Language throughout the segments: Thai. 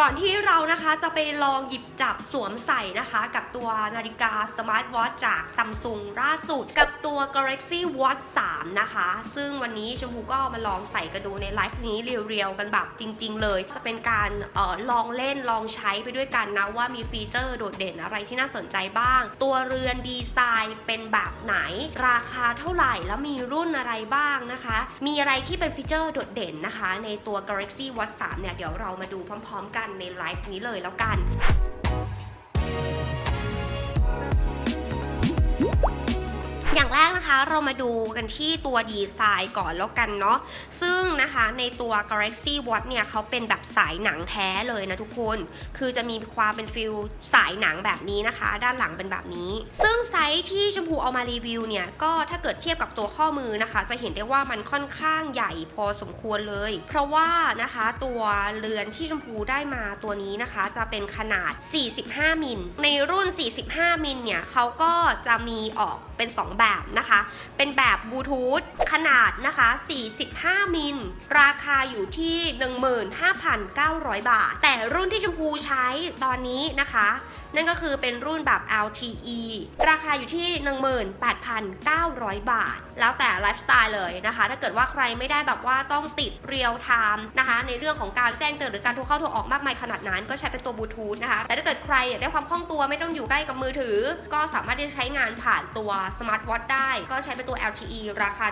ก่อนที่เรานะคะจะไปลองหยิบจับสวมใส่นะคะ กับตัวนาฬิกาสมาร์ทวอทจากซัมซุงล่าสุด กับตัว Galaxy Watch 3 นะคะ ซึ่งวันนี้ชมพูก็มาลองใส่กันดูในไลฟ์นี้เรียวๆ กันแบบจริง ๆ เลย จะเป็นการออลองเล่นลองใช้ไปด้วยกันนะว่ามีฟีเจอร์โดดเด่นอะไรที่น่าสนใจบ้าง ตัวเรือนดีไซน์เป็นแบบไหน ราคาเท่าไหร่แล้วมีรุ่นอะไรบ้างนะคะ มีอะไรที่เป็นฟีเจอร์โดดเด่นนะคะ ในตัว Galaxy Watch 3 เนี่ยเดี๋ยวเรามาดูพร้อมๆกันในไลฟ์นี้เลยแล้วกัน อย่างแรกนะคะเรามาดูกันที่ตัวดีไซน์ก่อนแล้วกันเนาะซึ่งนะคะในตัว Galaxy Watch เนี่ยเขาเป็นแบบสายหนังแท้เลยนะทุกคน คือจะมีความเป็นฟิลสายหนังแบบนี้นะคะ ด้านหลังเป็นแบบนี้ ซึ่งไซส์ที่ชมพูเอามารีวิวเนี่ยก็ถ้าเกิดเทียบกับตัวข้อมือนะคะ จะเห็นได้ว่ามันค่อนข้างใหญ่พอสมควรเลย เพราะว่านะคะตัวเรือนที่ชมพูได้มาตัวนี้นะคะ จะเป็นขนาด 45 มิลในรุ่น 45 มิลเนี่ยเขาก็จะมีออก เป็น 2 แบบนะคะ เป็นแบบบลูทูธขนาดนะคะ 45 มิล ราคาอยู่ที่ 15,900 บาท แต่รุ่นที่ชมพูใช้ตอนนี้นะคะ นั่นก็คือเป็นรุ่นแบบ LTE ราคาอยู่ที่ 18,900 บาท แล้วแต่ไลฟ์สไตล์เลยนะคะ ถ้าเกิดว่าใครไม่ได้แบบว่าต้องติดเรียลไทม์นะคะ ในเรื่องของการแจ้งเตือนหรือการโทรเข้าโทรออกมากมายขนาดนั้นก็ใช้เป็นตัวบลูทูธนะคะ แต่ถ้าเกิดใครอยากได้ความคล่องตัวไม่ต้องอยู่ใกล้กับมือถือ ก็สามารถที่จะใช้งานผ่านตัวสมาร์ทวอทได้ ก็ใช้เป็นตัว LTE ราคา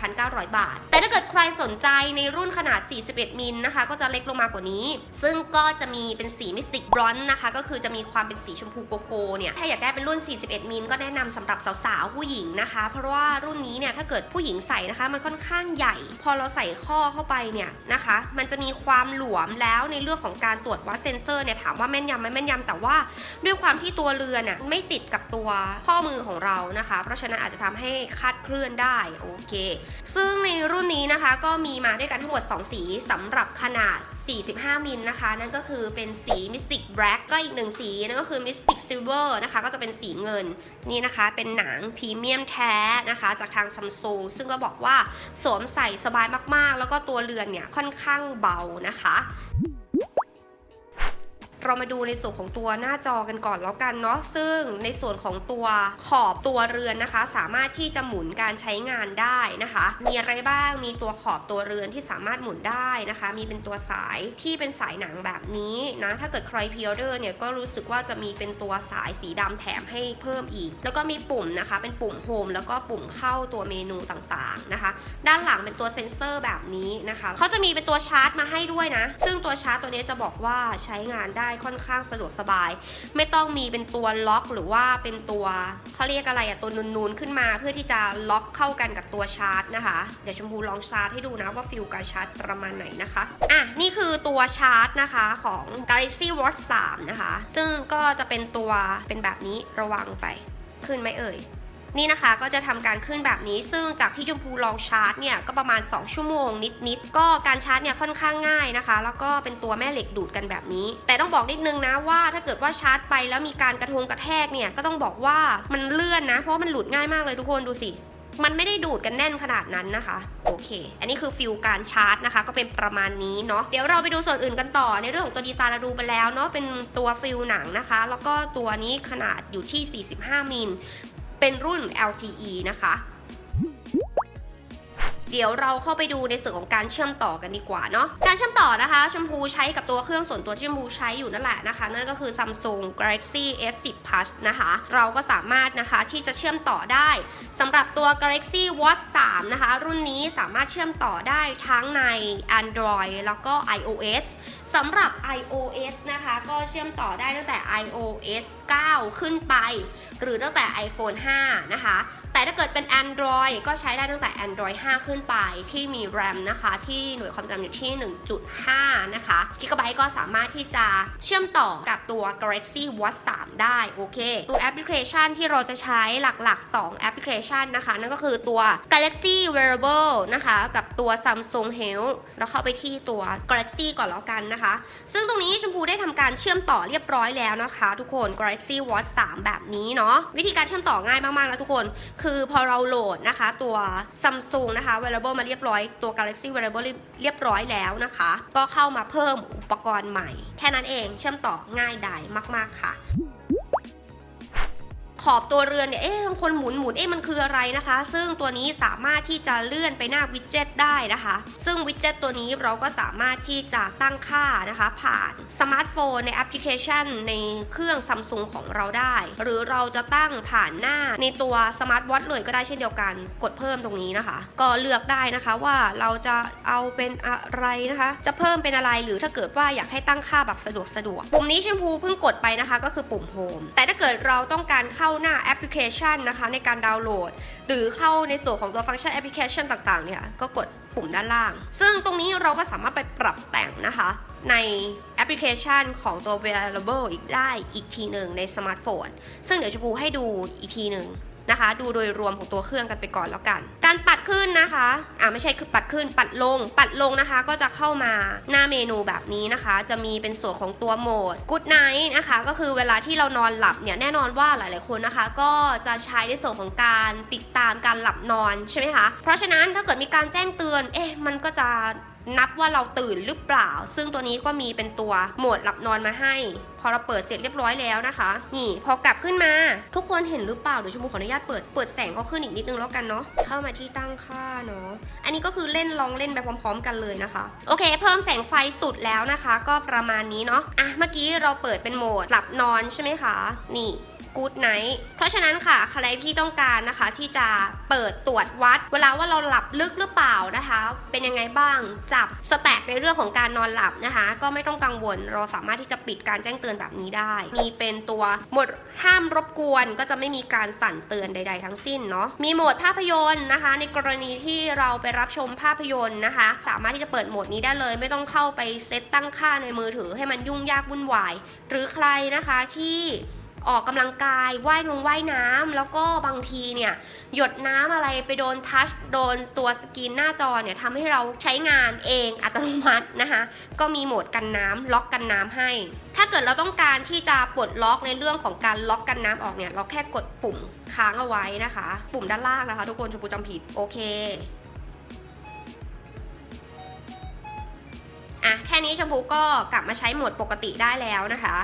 18,900 บาท แต่ถ้าเกิดใครสนใจในรุ่นขนาด 41 มิลนะคะ ก็จะเล็กลงมากว่านี้ ซึ่งก็จะมีเป็นสีมิสติกบรอนนะคะ ก็คือจะมีความเป็นสีชมพูโกโก้เนี่ยถ้าอยากได้เป็นรุ่น 41 มิลก็แนะนำสำหรับสาวๆผู้หญิงนะคะ เพราะว่ารุ่นนี้เนี่ยถ้าเกิดผู้หญิงใส่นะคะ มันค่อนข้างใหญ่ พอเราใส่ข้อเข้าไปเนี่ยนะคะ มันจะมีความหลวมแล้วในเรื่องของการตรวจวัดเซนเซอร์เนี่ยถามว่าแม่นยำไหมแม่นยำแต่ว่าด้วยความที่ตัวเรือน่ะไม่ติดกับตัวข้อมือของเรานะคะ เพราะฉะนั้นอาจจะทำให้คาดเคลื่อนได้โอเค ซึ่งในรุ่นนี้นะคะก็มีมาด้วยกันทั้งหมด 2 สีสำหรับขนาด 45 มิลนะคะ นั่นก็คือเป็นสี Mystic Black ก็อีกหนึ่งสีนั่นก็คือ Mystic Silver นะคะ ก็จะเป็นสีเงินนี่นะคะ เป็นหนังพรีเมียมแท้นะคะ จากทางซัมซุงซึ่งก็บอกว่าสวมใส่สบายมากๆ แล้วก็ตัวเรือนเนี่ยค่อนข้างเบานะคะ เรามาดูในส่วนของตัวหน้าจอกันก่อนแล้วกันเนาะซึ่งในส่วนของตัวขอบตัวเรือนนะคะ สามารถที่จะหมุนการใช้งานได้นะคะ มีอะไรบ้างมีตัวขอบตัวเรือนที่สามารถหมุนได้นะคะ มีเป็นตัวสายที่เป็นสายหนังแบบนี้นะถ้าเกิดใครพิออเดอร์เนี่ยก็รู้สึกว่าจะมีเป็นตัวสายสีดำแถมให้เพิ่มอีก แล้วก็มีปุ่มนะคะ เป็นปุ่มโฮมแล้วก็ปุ่มเข้าตัวเมนูต่างๆนะคะ ด้านหลังเป็นตัวเซ็นเซอร์แบบนี้นะคะเขาจะมีเป็นตัวชาร์จมาให้ด้วยนะ ซึ่งตัวชาร์จตัวนี้จะบอกว่าใช้งานได้ค่อนข้างสะดวกสบาย ไม่ต้องมีเป็นตัวล็อกหรือว่าเป็นตัวเขาเรียกอะไรอะตัวนูนๆขึ้นมา เพื่อที่จะล็อกเข้ากันกับตัวชาร์จนะคะ เดี๋ยวชมพูลองชาร์จให้ดูนะว่าฟิลการชาร์จประมาณไหนนะคะอะนี่คือตัวชาร์จนะคะของ Galaxy Watch 3 นะคะ ซึ่งก็จะเป็นตัวเป็นแบบนี้ระวังไปขึ้นไหมเอ่ย นี่นะคะก็จะทำการขึ้นแบบนี้ ซึ่งจากที่ชมพูลองชาร์จเนี่ยก็ประมาณ 2 ชั่วโมงนิดๆก็การชาร์จเนี่ยค่อนข้างง่ายนะคะ แล้วก็เป็นตัวแม่เหล็กดูดกันแบบนี้ แต่ต้องบอกนิดนึงนะว่าถ้าเกิดว่าชาร์จไปแล้วมีการกระทงกระแทกเนี่ยก็ต้องบอกว่ามันเลื่อนนะ เพราะมันหลุดง่ายมากเลยทุกคนดูสิมันไม่ได้ดูดกันแน่นขนาดนั้นนะคะ โอเค อันนี้คือฟิลการชาร์จนะคะ ก็เป็นประมาณนี้เนาะเดี๋ยวเราไปดูส่วนอื่นกันต่อในเรื่องของตัวดีไซน์เราดูไปแล้วเนาะเป็นตัวฟิลหนังนะคะ แล้วก็ตัวนี้ขนาดอยู่ที่ 45 มิล เป็นรุ่น LTE นะคะ เดี๋ยวเราเข้าไปดูในส่วนของการเชื่อมต่อกันดีกว่าเนาะการเชื่อมต่อนะคะชมพูใช้กับตัวเครื่องส่วนตัวที่ชมพูใช้อยู่นั่นแหละนะคะ นั่นก็คือ Samsung Galaxy S10 Plus นะคะ เราก็สามารถนะคะที่จะเชื่อมต่อได้สำหรับตัว Galaxy Watch 3 นะคะ รุ่นนี้สามารถเชื่อมต่อได้ทั้งใน Android แล้วก็ iOS สำหรับ iOS นะคะก็เชื่อมต่อได้ตั้งแต่ iOS 9 ขึ้นไป หรือตั้งแต่ iPhone 5 นะคะ แต่ถ้าเกิดเป็น Android ก็ใช้ได้ตั้งแต่ Android 5 ขึ้นไปที่มี RAM นะคะ ที่หน่วยความจำอยู่ที่ 1.5 นะคะกิกะไบต์ก็สามารถที่จะเชื่อมต่อกับตัว Galaxy Watch 3 ได้ โอเค ตัวแอปพลิเคชันที่เราจะใช้หลักๆ 2 แอปพลิเคชันนะคะ นั่นก็คือตัว Galaxy Wearable นะคะ กับตัว Samsung Health แล้วเข้าไปที่ตัว Galaxy ก่อนแล้วกันนะคะ ซึ่งตรงนี้ชมพูได้ทำการเชื่อมต่อเรียบร้อยแล้วนะคะ ทุกคน Galaxy Watch 3 แบบนี้เนาะวิธีการเชื่อมต่อง่ายมากๆนะทุกคนคือพอเราโหลดนะคะตัว Samsung นะคะ Wearable มาเรียบร้อย ตัว Galaxy Wearable เรียบร้อยแล้วนะคะ ก็เข้ามาเพิ่มอุปกรณ์ใหม่ แค่นั้นเองเชื่อมต่อง่ายดายมาก ๆ ค่ะ ขอบตัวเรือนเนี่ย เอ๊ะบางคนหมุนหมุนเอ๊ะมันคืออะไรนะคะ ซึ่งตัวนี้สามารถที่จะเลื่อนไปหน้าวิดเจ็ตได้นะคะ ซึ่งวิดเจ็ตตัวนี้เราก็สามารถที่จะตั้งค่านะคะ ผ่านสมาร์ทโฟนในแอปพลิเคชัน ในเครื่องซัมซุงของเราได้ หรือเราจะตั้งผ่านหน้าในตัวสมาร์ทวอทเลยก็ได้เช่นเดียวกัน กดเพิ่มตรงนี้นะคะ ก็เลือกได้นะคะว่าเราจะเอาเป็นอะไรนะคะ จะเพิ่มเป็นอะไรหรือถ้าเกิดว่าอยากให้ตั้งค่าแบบสะดวกสะดวกปุ่มนี้แชมพูเพิ่งกดไปนะคะ ก็คือปุ่มโฮมแต่ถ้าเกิดเราต้องการเข้าหน้าแอปพลิเคชันนะคะในการดาวน์โหลด หรือเข้าในส่วนของตัวฟังก์ชันแอปพลิเคชันต่างๆเนี่ยก็กดปุ่มด้านล่าง ซึ่งตรงนี้เราก็สามารถไปปรับแต่งนะคะ ในแอปพลิเคชันของตัว Variable อีกได้อีกทีหนึ่งในสมาร์ทโฟน ซึ่งเดี๋ยวจะพูให้ดูอีกทีหนึ่ง นะคะ ดูโดยรวมของตัวเครื่องกันไปก่อนแล้วกัน การปัดขึ้นนะคะอ่าไม่ใช่คือปัดขึ้นปัดลง ปัดลงนะคะ ก็จะเข้ามาหน้าเมนูแบบนี้นะคะ จะมีเป็นส่วนของตัวโหมด Good Night นะคะ ก็คือเวลาที่เรานอนหลับเนี่ยแน่นอนว่าหลาย ๆ คนนะคะ ก็จะใช้ในส่วนของการติดตามการหลับนอนใช่ไหมคะเพราะฉะนั้นถ้าเกิดมีการแจ้งเตือน เอ๊ะมันก็จะ นับว่าเราตื่นหรือเปล่า ซึ่งตัวนี้ก็มีเป็นตัวโหมดหลับนอนมาให้ พอเราเปิดเสร็จเรียบร้อยแล้วนะคะ นี่พอกลับขึ้นมา ทุกคนเห็นหรือเปล่าเดี๋ยวชมพูขออนุญาตเปิดเปิดแสงก็ขึ้นอีกนิดนึงแล้วกันเนาะเข้ามาที่ตั้งค่าเนาะอันนี้ก็คือเล่นลองเล่นไปพร้อม ๆ กันเลยนะคะ โอเค เพิ่มแสงไฟสุดแล้วนะคะ ก็ประมาณนี้เนาะอะเมื่อกี้เราเปิดเป็นโหมดหลับนอนใช่ไหมคะ นี่ กูดไนท์เพราะฉะนั้นค่ะใครที่ต้องการนะคะที่จะเปิดตรวจวัด เวลาว่าเราหลับลึกหรือเปล่านะคะ เป็นยังไงบ้างจับสแต็กในเรื่องของการนอนหลับนะคะ ก็ไม่ต้องกังวลเราสามารถที่จะปิดการแจ้งเตือนแบบนี้ได้ มีเป็นตัวหมดห้ามรบกวนก็จะไม่มีการสั่นเตือนใด ๆ ทั้งสิ้นเนาะมีโหมดภาพยนตร์นะคะ ในกรณีที่เราไปรับชมภาพยนตร์นะคะ สามารถที่จะเปิดโหมดนี้ได้เลย ไม่ต้องเข้าไปเซตตั้งค่าในมือถือให้มันยุ่งยากวุ่นวาย หรือใครนะคะที่ ออกกำลังกายว่ายลงว่ายน้ำแล้วก็บางทีเนี่ยหยดน้ำอะไรไปโดนทัชโดนตัวสกรีนหน้าจอเนี่ยทำให้เราใช้งานเองอัตโนมัตินะคะก็มีโหมดกันน้ำล็อกกันน้ำให้ ถ้าเกิดเราต้องการที่จะปลดล็อกในเรื่องของการล็อกกันน้ำออกเนี่ยเราแค่กดปุ่มค้างเอาไว้นะคะ ปุ่มด้านล่างนะคะ ทุกคนชมพูจำผิดโอเคอะแค่นี้ชมพูก็กลับมาใช้โหมดปกติได้แล้วนะคะ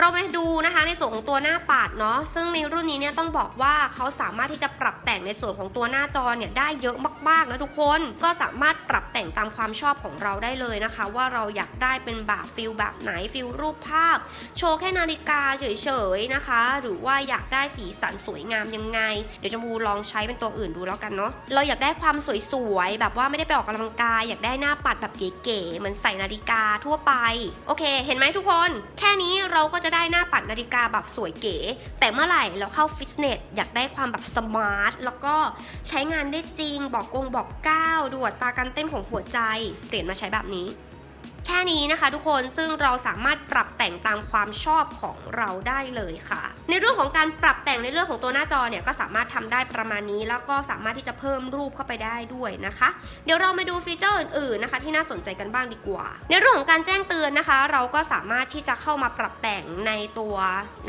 เรามาดูนะคะในส่วนของตัวหน้าปัดเนาะซึ่งในรุ่นนี้เนี่ยต้องบอกว่าเขาสามารถที่จะปรับแต่งในส่วนของตัวหน้าจอเนี่ยได้เยอะมากๆนะทุกคนก็สามารถปรับแต่งตามความชอบของเราได้เลยนะคะ ว่าเราอยากได้เป็นแบบฟิลแบบไหนฟิลรูปภาพ โชว์แค่นาฬิกาเฉยๆนะคะ หรือว่าอยากได้สีสันสวยงามยังไง เดี๋ยวชมพูลองใช้เป็นตัวอื่นดูแล้วกันเนาะเราอยากได้ความสวยๆแบบว่าไม่ได้ไปออกกำลังกาย อยากได้หน้าปัดแบบเก๋ๆเหมือนใส่นาฬิกาทั่วไปโอเค เห็นไหมทุกคน แค่นี้เราก็จะจะได้หน้าปัดนาฬิกาแบบสวยเก๋ แต่เมื่อไหร่เราเข้าฟิตเนสอยากได้ความแบบสมาร์ท แล้วก็ใช้งานได้จริง บอกกงบอกก้าวดูดตาการเต้นของหัวใจ เปลี่ยนมาใช้แบบนี้ แค่นี้นะคะทุกคนซึ่งเราสามารถปรับแต่งตามความชอบของเราได้เลยค่ะ ในเรื่องของการปรับแต่งในเรื่องของตัวหน้าจอเนี่ยก็สามารถทำได้ประมาณนี้ แล้วก็สามารถที่จะเพิ่มรูปเข้าไปได้ด้วยนะคะ เดี๋ยวเรามาดูฟีเจอร์อื่นๆนะคะ ที่น่าสนใจกันบ้างดีกว่า ในเรื่องของการแจ้งเตือนนะคะ เราก็สามารถที่จะเข้ามาปรับแต่งในตัว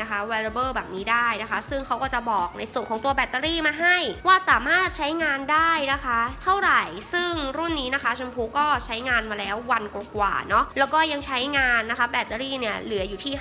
นะคะ wearable แบบนี้ได้นะคะ ซึ่งเขาก็จะบอกในส่วนของตัวแบตเตอรี่มาให้ ว่าสามารถใช้งานได้นะคะ เท่าไหร่ซึ่งรุ่นนี้นะคะชมพูก็ใช้งานมาแล้ววันกว่าเนาะแล้วก็ยังใช้งานนะคะแบตเตอรี่เนี่ยเหลืออยู่ที่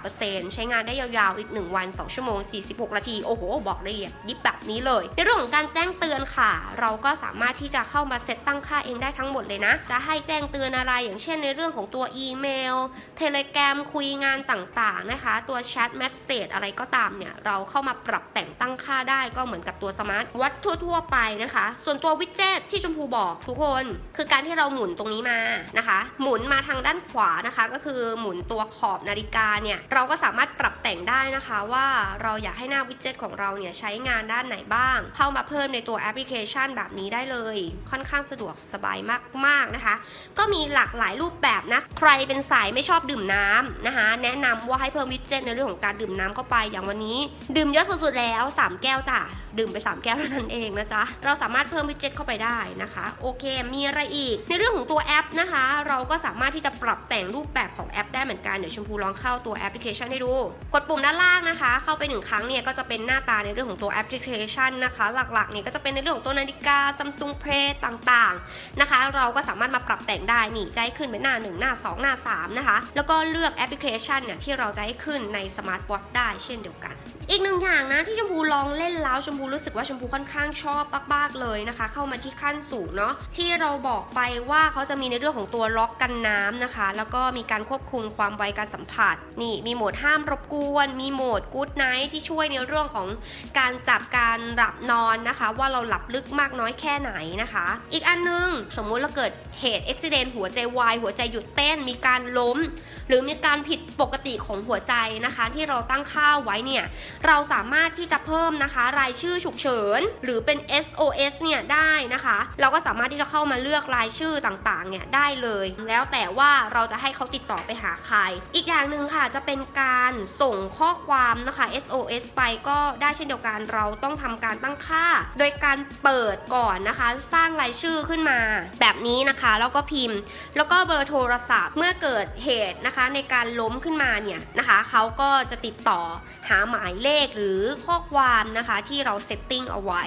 58%ใช้งานได้ยาวๆอีก 1 วัน 2 ชั่วโมง 46 นาที โอ้โห บอกละเอียดยิบแบบนี้เลย ในเรื่องของการแจ้งเตือนค่ะ เราก็สามารถที่จะเข้ามาเซตตั้งค่าเองได้ทั้งหมดเลยนะ จะให้แจ้งเตือนอะไรอย่างเช่นในเรื่องของตัวอีเมล เทเลแกรมคุยงานต่างๆนะคะ ตัวแชทแมสเซจอะไรก็ตามเนี่ยเราเข้ามาปรับแต่งตั้งค่าได้ก็เหมือนกับตัวสมาร์ทวัดทั่วๆไปนะคะ ส่วนตัววิดเจ็ตที่ชมพูบอกทุกคน คือการที่เราหมุนตรงนี้มานะคะ หมุนมาทางด้านขวานะคะ ก็คือหมุนตัวขอบนาฬิกาเนี่ยเราก็สามารถปรับแต่งได้นะคะว่าเราอยากให้หน้าวิดเจ็ตของเราเนี่ยใช้งานด้านไหนบ้าง เข้ามาเพิ่มในตัวแอปพลิเคชันแบบนี้ได้เลย ค่อนข้างสะดวกสบายมากๆนะคะ ก็มีหลากหลายรูปแบบนะใครเป็นสายไม่ชอบดื่มน้ำนะคะ แนะนำว่าให้เพิ่มวิดเจ็ตในเรื่องของการดื่มน้ำเข้าไปอย่างวันนี้ ดื่มเยอะสุดๆแล้ว 3 แก้วจ้ะ ดื่มไป 3 แก้วเท่านั้นเองนะจ๊ะ เราสามารถเพิ่มพิเจตเข้าไปได้นะคะ โอเค มีอะไรอีก ในเรื่องของตัวแอปนะคะ เราก็สามารถที่จะปรับแต่งรูปแบบของแอปได้เหมือนกัน เดี๋ยวชมพูลองเข้าตัวแอปพลิเคชันให้ดู กดปุ่มด้านล่างนะคะ เข้าไปหนึ่งครั้งเนี่ยก็จะเป็นหน้าตาในเรื่องของตัวแอปพลิเคชันนะคะ หลักๆเนี่ยก็จะเป็นในเรื่องของตัวนาฬิกา Samsung Pay ต่างๆนะคะ เราก็สามารถมาปรับแต่งได้นี่จะให้ขึ้นเป็นหน้า 1 หน้า 2 หน้า 3 นะคะ แล้วก็เลือกแอปพลิเคชันเนี่ยที่เราจะให้ขึ้นในสมาร์ทวอทได้เช่นเดียวกัน อีกหนึ่งอย่างนะที่ชมพูลองเล่นแล้วชมพูรู้สึกว่าชมพูค่อนข้างชอบมากๆเลยนะคะ เข้ามาที่ขั้นสูงเนาะที่เราบอกไปว่าเขาจะมีในเรื่องของตัวล็อกกันน้ำนะคะ แล้วก็มีการควบคุมความไวการสัมผัส นี่มีโหมดห้ามรบกวน มีโหมดกู๊ดไนท์ที่ช่วยในเรื่องของการจับการหลับนอนนะคะ ว่าเราหลับลึกมากน้อยแค่ไหนนะคะ อีกอันนึงสมมุติเราเกิดเหตุอุบิเหตุหัวใจวายหัวใจหยุดเต้นมีการล้ม หรือมีการผิดปกติของหัวใจนะคะ ที่เราตั้งค่าไว้เนี่ยเราสามารถที่จะเพิ่มนะคะ รายชื่อฉุกเฉิน หรือเป็น SOS เนี่ยได้นะคะ เราก็สามารถที่จะเข้ามาเลือกรายชื่อต่างๆเนี่ยได้เลย แล้วแต่ว่าเราจะให้เขาติดต่อไปหาใคร อีกอย่างหนึ่งค่ะจะเป็นการส่งข้อความนะคะ SOS ไปก็ได้เช่นเดียวกันเราต้องทำการตั้งค่า โดยการเปิดก่อนนะคะ สร้างรายชื่อขึ้นมา แบบนี้นะคะแล้วก็พิมพ์ แล้วก็เบอร์โทรศัพท์เมื่อเกิดเหตุนะคะ ในการล้มขึ้นมาเนี่ยนะคะเขาก็จะติดต่อหาหมายเลขหรือข้อความนะคะที่เราเซตติ้งเอาไว้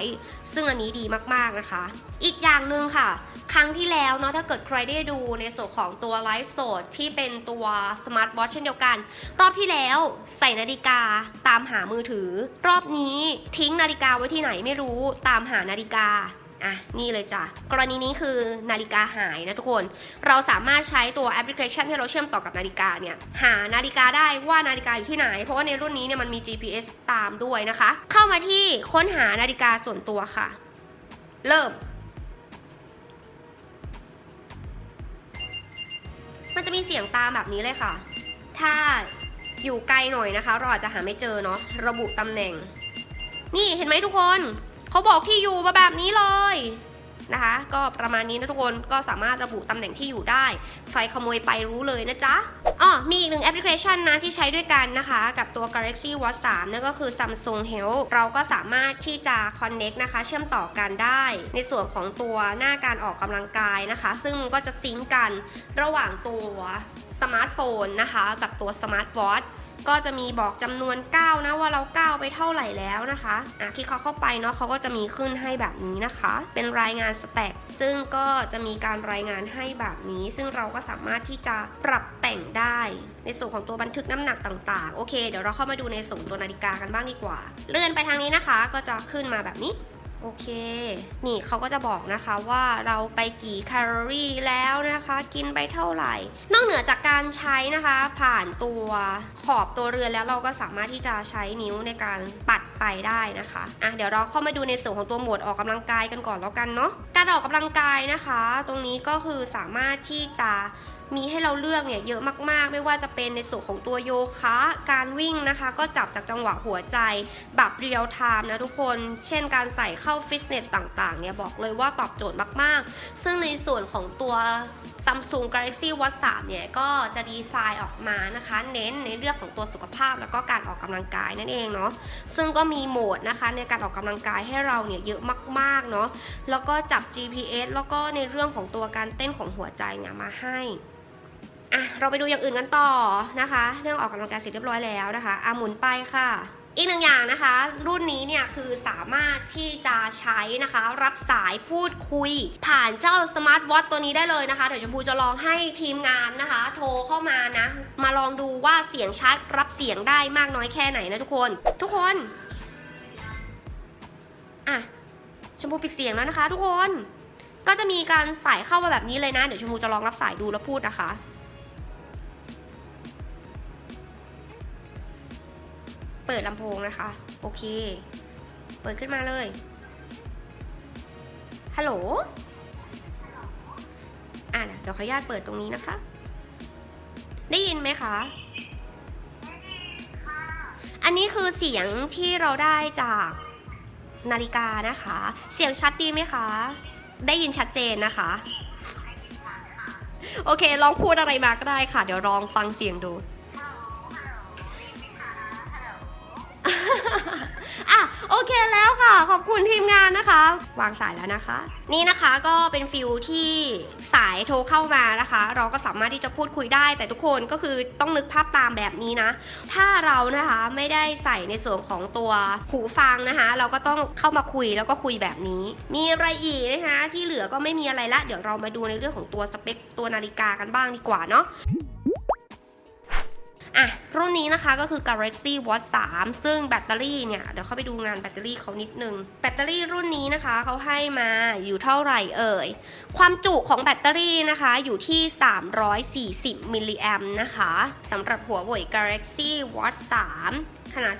ซึ่งอันนี้ดีมากๆนะคะ อีกอย่างหนึ่งค่ะ ครั้งที่แล้วเนาะถ้าเกิดใครได้ดูในส่วนของตัวไลฟ์สดที่เป็นตัวสมาร์ทวอทเช่นเดียวกัน รอบที่แล้วใส่นาฬิกาตามหามือถือ รอบนี้ทิ้งนาฬิกาไว้ที่ไหนไม่รู้ตามหานาฬิกา อะนี่เลยจ้ะกรณีนี้คือนาฬิกาหายนะทุกคน เราสามารถใช้ตัวแอปพลิเคชันที่เราเชื่อมต่อกับนาฬิกาเนี่ยหานาฬิกาได้ว่านาฬิกาอยู่ที่ไหน เพราะว่าในรุ่นนี้เนี่ยมันมี GPS ตามด้วยนะคะ เข้ามาที่ค้นหานาฬิกาส่วนตัวค่ะ เริ่มมันจะมีเสียงตามแบบนี้เลยค่ะ ถ้าอยู่ไกลหน่อยนะคะ เราอาจจะหาไม่เจอเนาะ ระบุตำแหน่ง นี่เห็นไหมทุกคน เขาบอกที่อยู่มาแบบนี้เลยนะคะ ก็ประมาณนี้นะทุกคนก็สามารถระบุตำแหน่งที่อยู่ได้ ใครขโมยไปรู้เลยนะจ๊ะอ๋อมีอีกหนึ่งแอปพลิเคชันนะที่ใช้ด้วยกันนะคะ กับตัว Galaxy Watch 3นั่นก็คือ Samsung Health เราก็สามารถที่จะ Connect นะคะ เชื่อมต่อกันได้ ในส่วนของตัวหน้าการออกกำลังกายนะคะ ซึ่งก็จะซิงก์กันระหว่างตัวสมาร์ทโฟนนะคะ กับตัวสมาร์ทวอท ก็จะมีบอกจำนวนก้าวนะว่าเราก้าวไปเท่าไหร่แล้วนะคะอะคลิกเขาเข้าไปเนาะเขาก็จะมีขึ้นให้แบบนี้นะคะ เป็นรายงานสแต็กซึ่งก็จะมีการรายงานให้แบบนี้ ซึ่งเราก็สามารถที่จะปรับแต่งได้ ในส่วนของตัวบันทึกน้ำหนักต่างๆ โอเค เดี๋ยวเราเข้ามาดูในส่วนตัวนาฬิกากันบ้างดีกว่า เลื่อนไปทางนี้นะคะ ก็จะขึ้นมาแบบนี้ โอเค นี่เขาก็จะบอกนะคะว่าเราไปกี่แคลอรี่แล้วนะคะ กินไปเท่าไหร่ นอกเหนือจากการใช้นะคะ ผ่านตัวขอบตัวเรือนแล้วเราก็สามารถที่จะใช้นิ้วในการปัดไปได้นะคะอะเดี๋ยวเราเข้ามาดูในส่วนของตัวโหมดออกกำลังกายกันก่อนแล้วกันเนาะการออกกำลังกายนะคะ ตรงนี้ก็คือสามารถที่จะ มีให้เราเลือกเนี่ยเยอะมากๆ ไม่ว่าจะเป็นในส่วนของตัวโยคะ การวิ่งนะคะ ก็จับจากจังหวะหัวใจ แบบเรียลไทม์นะทุกคน เช่นการใส่เข้าฟิตเนสต่างๆเนี่ยบอกเลยว่าตอบโจทย์มากๆ ซึ่งในส่วนของตัว Samsung Galaxy Watch 3เนี่ยก็จะดีไซน์ออกมานะคะ เน้นในเรื่องของตัวสุขภาพแล้วก็การออกกำลังกายนั่นเองเนาะซึ่งก็มีโหมดนะคะในการออกกำลังกายให้เราเนี่ยเยอะมากๆเนาะแล้วก็จับ GPS แล้วก็ในเรื่องของตัวการเต้นของหัวใจเนี่ยมาให้ อะเราไปดูอย่างอื่นกันต่อนะคะ เรื่องออกกำลังกายเสร็จเรียบร้อยแล้วนะคะอะหมุนไปค่ะอีกหนึ่งอย่างนะคะ รุ่นนี้เนี่ยคือสามารถที่จะใช้นะคะรับสายพูดคุย ผ่านเจ้าสมาร์ทวอทตัวนี้ได้เลยนะคะ เดี๋ยวชมพูจะลองให้ทีมงานนะคะ โทรเข้ามานะ มาลองดูว่าเสียงชัดรับเสียงได้มากน้อยแค่ไหนนะทุกคน ทุกคนอะชมพูปิดเสียงแล้วนะคะ ทุกคน ก็จะมีการสายเข้ามาแบบนี้เลยนะ เดี๋ยวชมพูจะลองรับสายดูแล้วพูดนะคะ เปิดลำโพงนะคะ โอเค เปิดขึ้นมาเลย ฮัลโหล อะเดี๋ยวขออนุญาตเปิดตรงนี้นะคะ ได้ยินไหมคะอันนี้คือเสียงที่เราได้จากนาฬิกานะคะ เสียงชัดดีไหมคะ ได้ยินชัดเจนนะคะ โอเค ลองพูดอะไรมาก็ได้ค่ะ เดี๋ยวลองฟังเสียงดู เคแล้วค่ะ ขอบคุณทีมงานนะคะ วางสายแล้วนะคะ นี่นะคะก็เป็นฟิลที่สายโทรเข้ามานะคะ เราก็สามารถที่จะพูดคุยได้ แต่ทุกคนก็คือต้องนึกภาพตามแบบนี้นะ ถ้าเรานะคะไม่ได้ใส่ในส่วนของตัวหูฟังนะคะ เราก็ต้องเข้ามาคุยแล้วก็คุยแบบนี้ มีอะไรอีกนะคะ ที่เหลือก็ไม่มีอะไรละ เดี๋ยวเรามาดูในเรื่องของตัวสเปคตัวนาฬิกากันบ้างดีกว่าเนาะ อะรุ่นนี้นะคะก็คือ Galaxy Watch 3 ซึ่งแบตเตอรี่เนี่ย เดี๋ยวเข้าไปดูงานแบตเตอรี่เขานิดนึง แบตเตอรี่รุ่นนี้นะคะเขาให้มาอยู่เท่าไหร่เอ่ย ความจุของแบตเตอรี่นะคะอยู่ที่ 340 มิลลิแอมนะคะสำหรับหัวเว่ย Galaxy Watch 3 ขนาด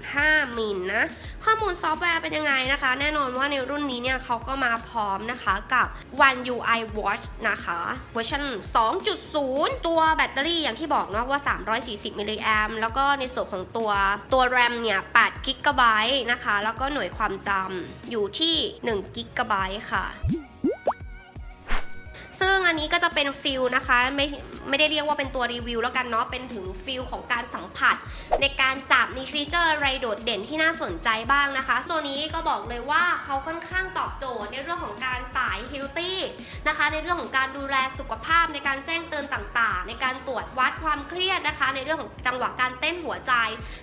45 มิลนะ ข้อมูลซอฟต์แวร์เป็นยังไงนะคะ แน่นอนว่าในรุ่นนี้เนี่ยเขาก็มาพร้อมนะคะกับ One UI Watch นะคะเวอร์ชัน2.0 ตัวแบตเตอรี่อย่างที่บอกเนาะว่า 340 มิลลิแอมแล้วก็ในส่วนของตัวตัว RAM เนี่ย8กิกะไบต์นะคะ แล้วก็หน่วยความจำอยู่ที่1กิกะไบต์ค่ะ ซึ่งอันนี้ก็จะเป็นฟิลนะคะไม่ไม่ได้เรียกว่าเป็นตัวรีวิวแล้วกันเนาะเป็นถึงฟิลของการสัมผัส ในการจับมีฟีเจอร์อะไรโดดเด่นที่น่าสนใจบ้างนะคะ ตัวนี้ก็บอกเลยว่าเขาค่อนข้างตอบโจทย์ในเรื่องของการสายเฮลตี้นะคะในเรื่องของการดูแลสุขภาพในการแจ้งเตือนต่างๆ ในการตรวจวัดความเครียดนะคะ ในเรื่องของจังหวะการเต้นหัวใจ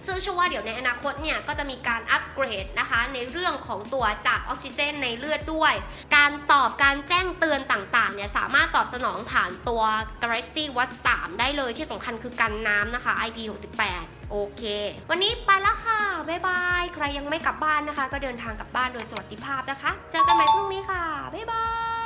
ซึ่งเชื่อว่าเดี๋ยวในอนาคตเนี่ยก็จะมีการอัปเกรดนะคะ ในเรื่องของตัวจากออกซิเจนในเลือดด้วย การตอบการแจ้งเตือนต่างๆเนี่ยสาามารถตอบสนองผ่านตัว Galaxy Watch 3 ได้เลยที่สำคัญคือกันน้ำนะคะ IP68 โอเค วันนี้ไปแล้วค่ะ บ๊ายบาย ใครยังไม่กลับบ้านนะคะ ก็เดินทางกลับบ้านโดยสวัสดิภาพนะคะ เจอกันใหม่พรุ่งนี้ค่ะ บ๊ายบาย